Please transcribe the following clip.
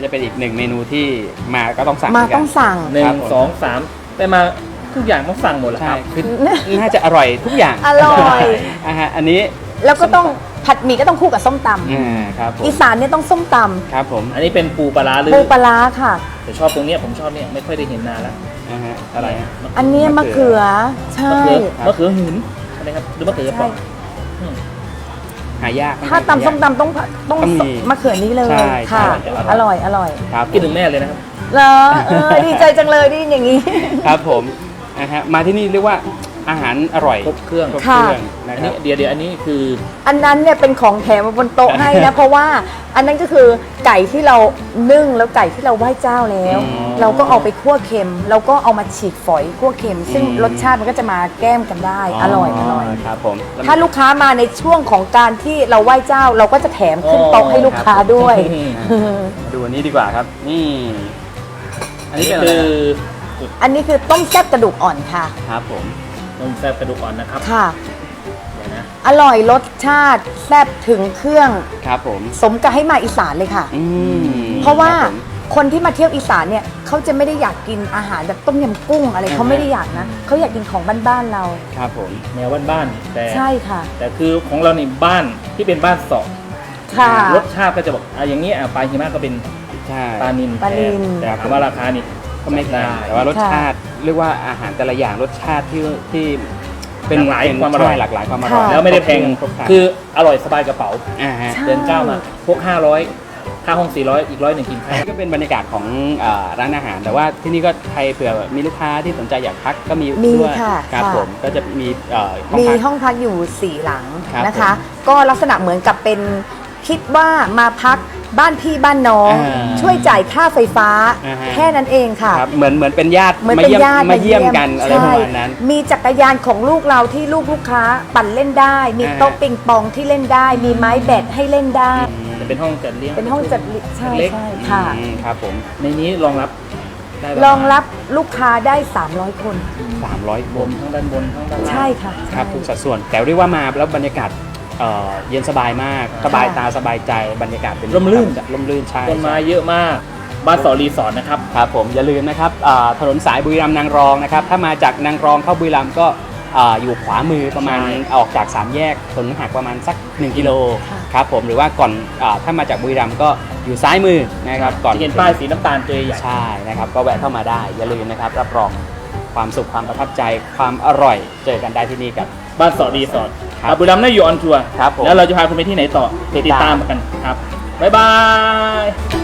ก็จะเป็นอีกหนึ่งเมนูที่มาก็ต้องสั่งมาเหนกันต้องสั่ง หนึ่ครังบผม สองสามแต่มาทุกอย่างต้องสั่งหมดแล้วคใช่รับ คือน่าจะอร่อยทุกอย่างอร่อย อ่าฮะอันนี้แล้วก็ต้องผัดหมี่ก็ต้องคู่กับส้มตอ่าครับผำมอีสานเนี่ยต้องส้มตครับผมอันนี้เป็นปูปลาร้าหรืำอปูปลาร้าค่ะ แต่ชอบตรงเนี้ยผมชอบเนี่ยไม่ค่อยได้เห็นนานแล้วอ่าฮะอะไรฮะ อันเนี้ยมะเขือใช่มะเขือครับมะเขือหืนใช่ไหมครับหรือมะเขือเปใช่อกอืม หายากถ้าตำส้มตำต้องต้องต้องมีมะเขือนี้เลยใช่ค่ะ ใช่อร่อยอร่อยครับคิดถึงแม่เลยนะครับ เหรอเออดีใจจังเลยได้ยินอย่างนี้ ครับผมนะฮะมาที่นี่เรียกว่า อาหารอร่อยครบเครื่องครบค่ะเครื่องนะอันครันี้บ เดี๋ยวเดี๋ยวอันนี้คืออันนั้นเนี่ยเป็นของแถมมาบนโต๊ะให้นะ เพราะว่าอันนั้นก็คือไก่ที่เรานึ่งแล้วไก่ที่เราไหว้เจ้าแล้ว อืมเราก็เอาไปคั่วเค็มเราก็เอามาฉีกฝอยคั่วเค็ม ซึ่งอืม รสชาติมันก็จะมาแก้มกันได้อร่อยอร่อย ครับผมแล้ว ถ้าลูกค้ามาในช่วงของการที่เราไหว้เจ้า เราก็จะแถมขึ้นโต๊ะให้ลูกค้าด้วยมาดูอันนี้ดีกว่าครับ นี่ อัอันนนี้นี้เป็นอะไรคือ อันนี้คือต้มแซ่บกระดูกอ่อนค่ะ ครับผม นมแซ่บกระดูกอ่อนนะครับค่ะ เดี๋ยวนะอร่อยรสชาติแซ่บถึงเครื่อง ครับผมสมกับให้มาอีสานเลยค่ะ อืมเพราะว่าคบผม คนที่มาเที่ยวอีสานเนี่ยเขาจะไม่ได้อยากกินอาหารแบบต้มยำกุ้งอะไรอืมเขาไม่ได้อยากนะเขาอยากกินของบ้านๆเรา ครับผม แนวบ้านๆแต่ใช่ค่ะ แต่คือของเรานี่บ้านที่เป็นบ้านสองค่ะ รสชาติก็จะบอกอะอย่างนี้อะปลาหิมะก็เป็นใช่ ปลานินปลานิล แต่ถามว่าราคานี่ ก็ไม่แพงได้ แต่ว่ารสค่ะชาติเรียกว่าอาหารแต่ละอย่างรสชาติที่ที่เป็นหลากหลายเป็นความอร่อย ใช่หลากหลายความอร่อยค่ะ แล้วไม่ได้แพงครบครันคืออร่อยสบายกระเป๋าอ่าฮะใช่เดินเก้ามาพวก500ค่าห้อง400อีกร้อยหนึ่งกินข้าวก็เป็นบรรยากาศของเอ่อร้านอาหาร แต่ว่าที่นี่ก็ใครเผื่อมีลูกค้าที่สนใจอยากพักก็มีมีด้วยค่ะครับค่ะ ผมก็จะมีเอ่อห้องมีพัก ห้องพักอยู่สี่หลังครับนะคะ ก็ลักษณะเหมือนกับเป็น คิดว่ามาพักบ้านพี่บ้านน้อง อ่าช่วยจ่ายค่าไฟฟ้า อ่าฮะ แค่นั้นเองค่ะ ครับเหมือนเหมือนเป็นญาติเหมือนมาเป็นเยี่ยมญาติมาเยี่ยมกันอะไรประใช่มาณนั้น มีจักรยานของลูกเราที่ลูกลูกค้าปั่นเล่นได้ มีอ่า โต๊ะปิงปองที่เล่นได้ มีไม้แบดให้เล่นได้ จะเป็นห้องจัดเลี้ยงเป็นห้องจัดเลี้ยงใช่เล็กใช่ค่ะ อืมครับผมในนี้รองรับได้ปะมาณรองรับลูกค้าได้ 300 คน 300บนทั้งด้านบนทั้งด้านล่างใช่ค่ะครับใช่ทุกสัดส่วน แต่เรียกว่ามาแล้วบรรยากาศ เอ่อเย็นสบายมาก สบายตาสบายใจบรรยากาศเป็นร่มรื่นร่มรื่นใช่ต้นไม้เยอะมากบ้านสอรีสอร์ทนะครับ ครับผมอย่าลืมนะครับเอ่อถนนสายบุรีรัมย์นางรองนะครับถ้ามาจากนางรองเข้าบุรีรัมย์ก็เอ่ออยู่ขวามือประมาณใช่ ออกจากสามแยกถนนหักประมาณสัก 1 กิโลค่ะ ครับผมหรือว่าก่อนเออถ้ามาจากบุรีรัมย์ก็อยู่ซ้ายมือนะครับก่อนที่เห็นป้ายสีน้ำตาลตัวใหญ่ใช่นะครับก็แวะเข้ามาได้อย่าลืมนะครับรับรองความสุขความประทับใจความอร่อย เจอกันได้ที่นี่กับบ้านสอรีสอร์ท ครับอะบุรีรัมย์ได้อยู่ออนทัวร์ครับผมแล้วเราจะพาคุณไปที่ไหนต่อติดตามกันครับบ๊ายบาย